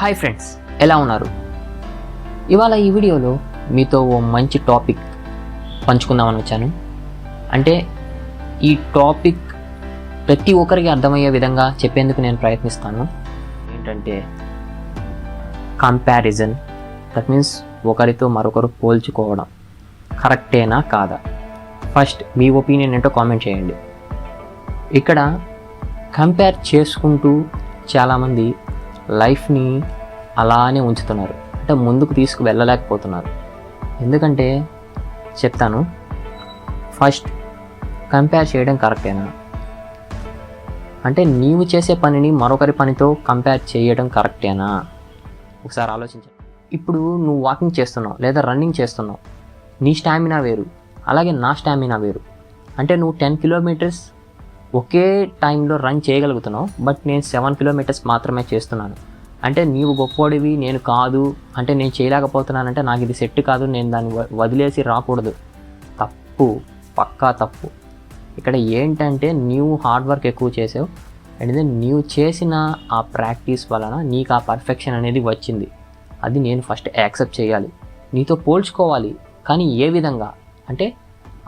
Hi friends ఎలా ఉన్నారు? ఇవాళ ఈ వీడియోలో మీతో ఓ మంచి టాపిక్ పంచుకుందామని వచ్చాను. అంటే ఈ టాపిక్ ప్రతి ఒక్కరికి అర్థమయ్యే విధంగా చెప్పేందుకు నేను ప్రయత్నిస్తాను. ఏంటంటే కంపారిజన్ దట్ మీన్స్ ఒకరితో మరొకరు పోల్చుకోవడం కరెక్టేనా కాదా? ఫస్ట్ మీ ఒపీనియన్ ఏంటో కామెంట్ చేయండి. ఇక్కడ కంపేర్ చేసుకుంటూ చాలామంది లైఫ్ని అలానే ఉంచుతున్నారు. అంటే ముందుకు తీసుకు వెళ్ళలేకపోతున్నారు. ఎందుకంటే చెప్తాను ఫస్ట్ కంపేర్ చేయడం కరెక్టేనా అంటే నీవు చేసే పనిని మరొకరి పనితో కంపేర్ చేయడం కరెక్టేనా ఒకసారి ఆలోచించండి ఇప్పుడు నువ్వు వాకింగ్ చేస్తున్నావు లేదా రన్నింగ్ చేస్తున్నావు. నీ స్టామినా వేరు. అలాగే నా స్టామినా వేరు. అంటే నువ్వు టెన్ కిలోమీటర్స్ ఒకే టైంలో రన్ చేయగలుగుతున్నావు బట్ నేను సెవెన్ కిలోమీటర్స్ మాత్రమే చేస్తున్నాను. అంటే నీవు గొప్పవాడివి నేను కాదు అంటే నేను చేయలేకపోతున్నానంటే నాకు ఇది సెట్ కాదు నేను దాన్ని వదిలేసి రాకూడదు. తప్పు పక్కా తప్పు. ఇక్కడ ఏంటంటే నీవు హార్డ్ వర్క్ ఎక్కువ చేసావు అండ్ దెన్ నీవు చేసిన ఆ ప్రాక్టీస్ వలన నీకు ఆ పర్ఫెక్షన్ అనేది వచ్చింది. అది నేను ఫస్ట్ యాక్సెప్ట్ చేయాలి. నీతో పోల్చుకోవాలి కానీ ఏ విధంగా? అంటే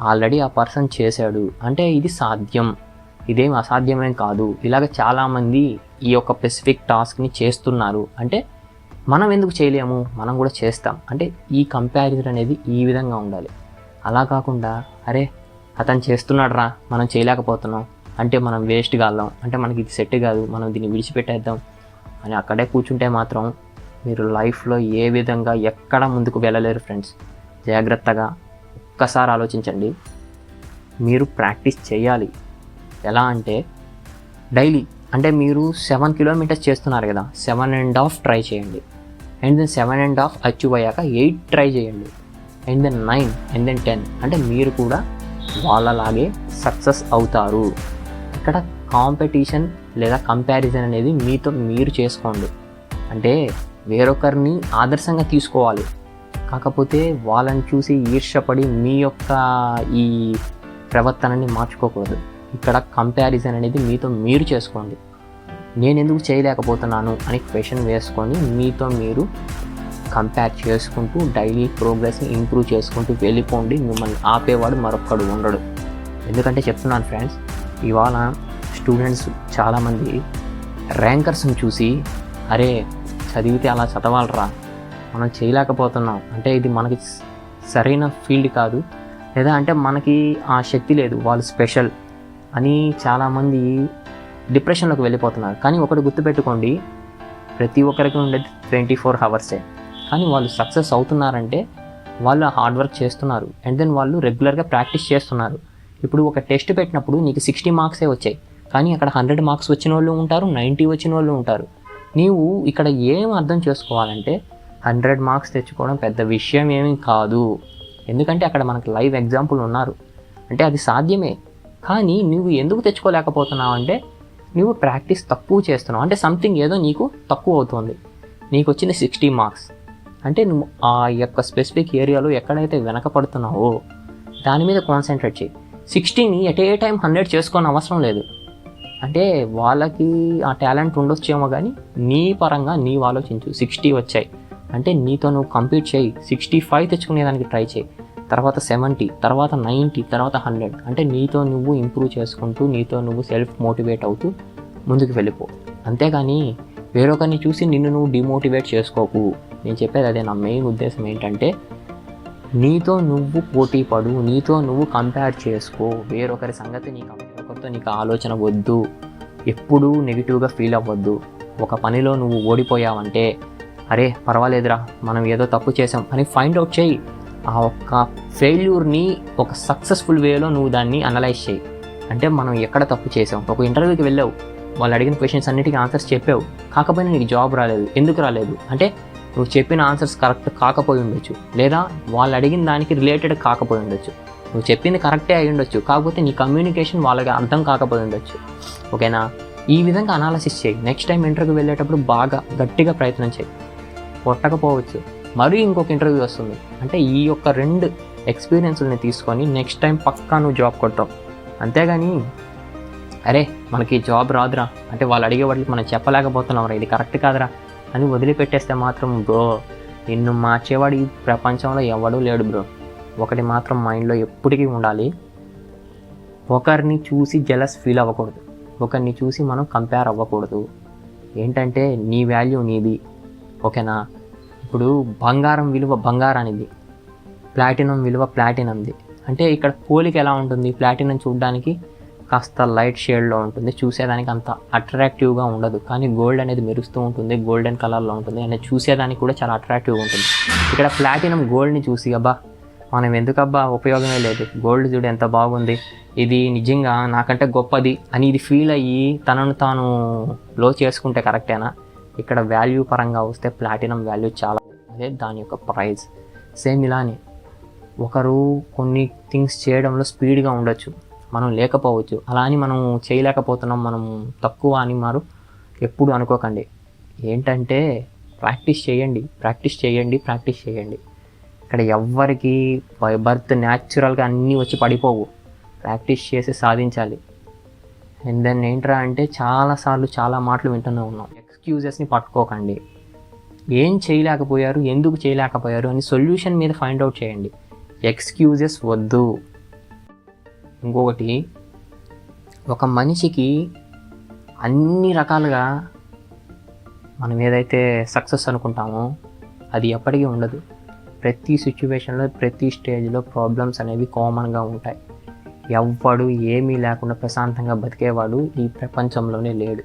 ఆల్రెడీ ఆ పర్సన్ చేశాడు అంటే ఇది సాధ్యం. ఇదేం అసాధ్యమేం కాదు. ఇలాగ చాలామంది ఈ యొక్క స్పెసిఫిక్ టాస్క్ని చేస్తున్నారు. అంటే మనం ఎందుకు చేయలేము? మనం కూడా చేస్తాం. అంటే ఈ కంపారిజన్ అనేది ఈ విధంగా ఉండాలి. అలా కాకుండా అరే అతను చేస్తున్నాడు రా మనం చేయలేకపోతున్నాం. అంటే మనం వేస్ట్ కాలం అంటే మనకి ఇది సెట్ కాదు మనం దీన్ని విడిచిపెట్టేద్దాం అని అక్కడే కూర్చుంటే మాత్రం మీరు లైఫ్లో ఏ విధంగా ఎక్కడ ముందుకు వెళ్ళలేరు ఫ్రెండ్స్ జాగ్రత్తగా ఒక్కసారి ఆలోచించండి. మీరు ప్రాక్టీస్ చేయాలి. ఎలా అంటే డైలీ అంటే మీరు సెవెన్ కిలోమీటర్స్ చేస్తున్నారు కదా సెవెన్ అండ్ హాఫ్ ట్రై చేయండి. And then seven and half achieve అయ్యాక ఎయిట్ ట్రై చేయండి. And then nine and then ten అంటే మీరు కూడా వాళ్ళలాగే సక్సెస్ అవుతారు. ఇక్కడ కాంపిటీషన్ లేదా కంపారిజన్ అనేది మీతో మీరు చేసుకోండి. అంటే వేరొకరిని ఆదర్శంగా తీసుకోవాలి. కాకపోతే వాళ్ళని చూసి ఈర్ష్యపడి మీ యొక్క ఈ ప్రవర్తనని మార్చుకోకూడదు. ఇక్కడ కంపారిజన్ అనేది మీతో మీరు చేసుకోండి. నేను ఎందుకు చేయలేకపోతున్నాను అని క్వశ్చన్ వేసుకొని మీతో మీరు కంపేర్ చేసుకుంటూ డైలీ ప్రోగ్రెస్ని ఇంప్రూవ్ చేసుకుంటూ వెళ్ళిపోండి. మిమ్మల్ని ఆపేవాడు మరొక్కడు ఉండడు. ఎందుకంటే చెప్తున్నాను ఫ్రెండ్స్ ఇవాళ స్టూడెంట్స్ చాలామంది ర్యాంకర్స్ని చూసి అరే చదివితే అలా చదవాలరా మనం చేయలేకపోతున్నాం. అంటే ఇది మనకి సరైన ఫీల్డ్ కాదు. లేదా అంటే మనకి ఆ శక్తి లేదు. వాళ్ళు స్పెషల్ అని చాలామంది డిప్రెషన్లోకి వెళ్ళిపోతున్నారు. కానీ ఒకటి గుర్తుపెట్టుకోండి ప్రతి ఒక్కరికి ఉండేది ట్వంటీ ఫోర్ అవర్సే. కానీ వాళ్ళు సక్సెస్ అవుతున్నారంటే వాళ్ళు హార్డ్ వర్క్ చేస్తున్నారు. అండ్ దెన్ వాళ్ళు రెగ్యులర్గా ప్రాక్టీస్ చేస్తున్నారు. ఇప్పుడు ఒక టెస్ట్ పెట్టినప్పుడు నీకు సిక్స్టీ మార్క్సే వచ్చాయి. కానీ అక్కడ హండ్రెడ్ మార్క్స్ వచ్చిన వాళ్ళు ఉంటారు నైంటీ వచ్చిన వాళ్ళు ఉంటారు. నీవు ఇక్కడ ఏం అర్థం చేసుకోవాలంటే హండ్రెడ్ మార్క్స్ తెచ్చుకోవడం పెద్ద విషయం ఏమీ కాదు. ఎందుకంటే అక్కడ మనకు లైవ్ ఎగ్జాంపుల్ ఉన్నారు. అంటే అది సాధ్యమే. కానీ నువ్వు ఎందుకు తెచ్చుకోలేకపోతున్నావు అంటే నువ్వు ప్రాక్టీస్ తక్కువ చేస్తున్నావు. అంటే సంథింగ్ ఏదో నీకు తక్కువ అవుతుంది. నీకు వచ్చింది సిక్స్టీ మార్క్స్ అంటే నువ్వు ఆ యొక్క స్పెసిఫిక్ ఏరియాలో ఎక్కడైతే వెనకపడుతున్నావో దాని మీద కాన్సన్ట్రేట్ చేయి. సిక్స్టీని ఎట్ ఏ టైం హండ్రెడ్ చేసుకోని అవసరం లేదు. అంటే వాళ్ళకి ఆ టాలెంట్ ఉండొచ్చేమో కానీ నీ పరంగా నీవు ఆలోచించు. సిక్స్టీ వచ్చాయి. అంటే నీతో నువ్వు కంప్లీట్ చేయి. సిక్స్టీ ఫైవ్ తెచ్చుకునేదానికి ట్రై చేయి. తర్వాత సెవెంటీ తర్వాత నైంటీ తర్వాత హండ్రెడ్. అంటే నీతో నువ్వు ఇంప్రూవ్ చేసుకుంటూ నీతో నువ్వు సెల్ఫ్ మోటివేట్ అవుతూ ముందుకు వెళ్ళిపో. అంతేగాని వేరొకరిని చూసి నిన్ను నువ్వు డిమోటివేట్ చేసుకోకు. నేను చెప్పేది అదే. నా మెయిన్ ఉద్దేశం ఏంటంటే నీతో నువ్వు పోటీ పడు నీతో నువ్వు కంపేర్ చేసుకో. వేరొకరి సంగతి నీకు ఒకరితో నీకు ఆలోచన వద్దు. ఎప్పుడూ నెగిటివ్గా ఫీల్ అవ్వద్దు. ఒక పనిలో నువ్వు ఓడిపోయావంటే అరే పర్వాలేదురా మనం ఏదో తప్పు చేసాం అని ఫైండ్ అవుట్ చేయి. ఆ ఒక్క ఫెయిల్యూర్ని ఒక సక్సెస్ఫుల్ వేలో నువ్వు దాన్ని అనలైజ్ చేయి. అంటే మనం ఎక్కడ తప్పు చేసాం? ఒక ఇంటర్వ్యూకి వెళ్ళావు. వాళ్ళు అడిగిన క్వశ్చన్స్ అన్నిటికీ ఆన్సర్స్ చెప్పావు. కాకపోయినా నీకు జాబ్ రాలేదు. ఎందుకు రాలేదు? అంటే నువ్వు చెప్పిన ఆన్సర్స్ కరెక్ట్ కాకపోయి ఉండొచ్చు. లేదా వాళ్ళు అడిగిన దానికి రిలేటెడ్ కాకపోయి ఉండొచ్చు. నువ్వు చెప్పింది కరెక్టే అయి ఉండొచ్చు. కాకపోతే నీ కమ్యూనికేషన్ వాళ్ళకి అర్థం కాకపోయి ఉండొచ్చు. ఓకేనా? ఈ విధంగా అనాలసిస్ చేయి. నెక్స్ట్ టైం ఇంటర్వ్యూకి వెళ్ళేటప్పుడు బాగా గట్టిగా ప్రయత్నం చేయి. కొట్టకపోవచ్చు. మరీ ఇంకొక ఇంటర్వ్యూ వస్తుంది. అంటే ఈ యొక్క రెండు ఎక్స్పీరియన్స్ని తీసుకొని నెక్స్ట్ టైం పక్కా నువ్వు జాబ్ కొట్టావు. అంతేగాని అరే మనకి జాబ్ రాదురా. అంటే వాళ్ళు అడిగే వాటికి మనం చెప్పలేకపోతున్నాం రా ఇది కరెక్ట్ కాదురా అని వదిలిపెట్టేస్తే మాత్రం బ్రో నిన్ను మార్చేవాడు ఈ ప్రపంచంలో ఎవడూ లేడు బ్రో ఒకటి మాత్రం మైండ్లో ఎప్పటికీ ఉండాలి. ఒకరిని చూసి జెలస్ ఫీల్ అవ్వకూడదు. ఒకరిని చూసి మనం కంపేర్ అవ్వకూడదు. ఏంటంటే నీ వాల్యూ నీది. ఓకేనా? ఇప్పుడు బంగారం విలువ బంగారానిది ప్లాటినం విలువ ప్లాటినంది. అంటే ఇక్కడ పోలిక ఎలా ఉంటుంది? ప్లాటినం చూడడానికి కాస్త లైట్ షేడ్లో ఉంటుంది. చూసేదానికి అంత అట్రాక్టివ్గా ఉండదు. కానీ గోల్డ్ అనేది మెరుస్తూ ఉంటుంది. గోల్డెన్ కలర్లో ఉంటుంది. అనేది చూసేదానికి కూడా చాలా అట్రాక్టివ్గా ఉంటుంది. ఇక్కడ ప్లాటినం గోల్డ్ని చూసి అబ్బా మనం ఎందుకబ్బా ఉపయోగమే లేదు. గోల్డ్ చూడు ఎంత బాగుంది. ఇది నిజంగా నాకంటే గొప్పది అని ఇది ఫీల్ అయ్యి తనను తాను లో చేసుకుంటే కరెక్టేనా? ఇక్కడ వాల్యూ పరంగా వస్తే ప్లాటినం వాల్యూ చాలా అదే దాని యొక్క ప్రైజ్ సేమ్ ఇలానే. ఒకరు కొన్ని థింగ్స్ చేయడంలో స్పీడ్గా ఉండొచ్చు మనం లేకపోవచ్చు. అలా అని మనం చేయలేకపోతున్నాం మనం తక్కువ అని మారు ఎప్పుడు అనుకోకండి. ఏంటంటే ప్రాక్టీస్ చేయండి ప్రాక్టీస్ చేయండి ప్రాక్టీస్ చేయండి. ఇక్కడ ఎవ్వరికి బర్త్ న్యాచురల్గా అన్నీ వచ్చి పడిపోవు. ప్రాక్టీస్ చేసి సాధించాలి. అండ్ దెన్ ఏంట్రా అంటే చాలాసార్లు చాలా మాటలు వింటూనే ఉన్నాం. ఎక్స్క్యూజెస్ని పట్టుకోకండి. ఏం చేయలేకపోయారు ఎందుకు చేయలేకపోయారు అని సొల్యూషన్ మీద ఫైండ్ అవుట్ చేయండి. ఎక్స్క్యూజెస్ వద్దు. ఇంకొకటి ఒక మనిషికి అన్ని రకాలుగా మనం ఏదైతే సక్సెస్ అనుకుంటామో అది ఎప్పటికీ ఉండదు. ప్రతి సిచ్యువేషన్లో ప్రతి స్టేజ్లో ప్రాబ్లమ్స్ అనేవి కామన్గా ఉంటాయి. ఎవ్వడు ఏమీ లేకుండా ప్రశాంతంగా బతికేవాడు ఈ ప్రపంచంలోనే లేడు.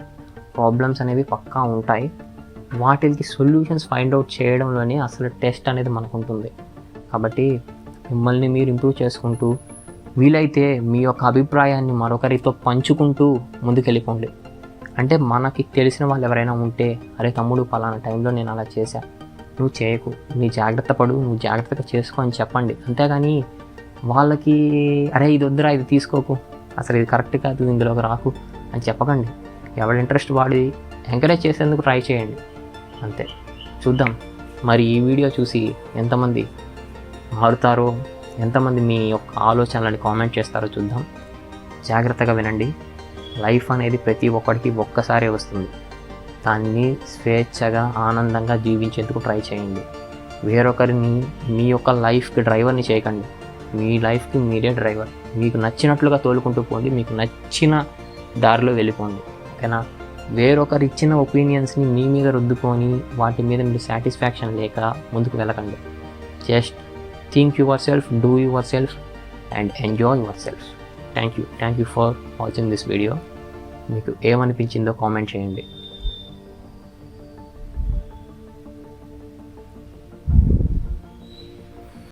ప్రాబ్లమ్స్ అనేవి పక్కా ఉంటాయి. వాటికి సొల్యూషన్స్ ఫైండ్ అవుట్ చేయడంలోనే అసలు టెస్ట్ అనేది మనకు ఉంటుంది కాబట్టి మిమ్మల్ని మీరు ఇంప్రూవ్ చేసుకుంటూ వీలైతే మీ యొక్క అభిప్రాయాన్ని మరొకరితో పంచుకుంటూ ముందుకెళ్ళిపోండి. అంటే మనకి తెలిసిన వాళ్ళు ఎవరైనా ఉంటే అరే తమ్ముడు పలానా టైంలో నేను అలా చేశా. నువ్వు చేయకు. నీ జాగ్రత్త పడు. నువ్వు జాగ్రత్తగా చేసుకో అని చెప్పండి. అంతేగాని వాళ్ళకి అరే ఇది వద్దురా ఇది తీసుకోకు. అసలు ఇది కరెక్ట్ కాదు ఇందులోకి రాకు అని చెప్పకండి. ఎవరి ఇంట్రెస్ట్ వాడి ఎంకరేజ్ చేసేందుకు ట్రై చేయండి. అంతే. చూద్దాం. మరి ఈ వీడియో చూసి ఎంతమంది మారుతారో ఎంతమంది మీ యొక్క ఆలోచనలని కామెంట్ చేస్తారో చూద్దాం. జాగ్రత్తగా వినండి. లైఫ్ అనేది ప్రతి ఒక్కడికి ఒక్కసారే వస్తుంది. దాన్ని స్వేచ్ఛగా ఆనందంగా జీవించేందుకు ట్రై చేయండి. వేరొకరిని మీ యొక్క లైఫ్కి డ్రైవర్ని చేయకండి. మీ లైఫ్కి మీరే డ్రైవర్. మీకు నచ్చినట్లుగా తోలుకుంటూ పోండి. మీకు నచ్చిన దారిలో వెళ్ళిపోండి. ఓకేనా? వేరొకరు ఇచ్చిన ఒపీనియన్స్ని మీ మీద రుద్దుకొని వాటి మీద మీరు సాటిస్ఫాక్షన్ లేక ముందుకు వెళ్ళకండి. Just think yourself do yourself and enjoy yourself. Thank you thank you for watching this video. మీకు ఏమనిపించిందో కామెంట్ చేయండి.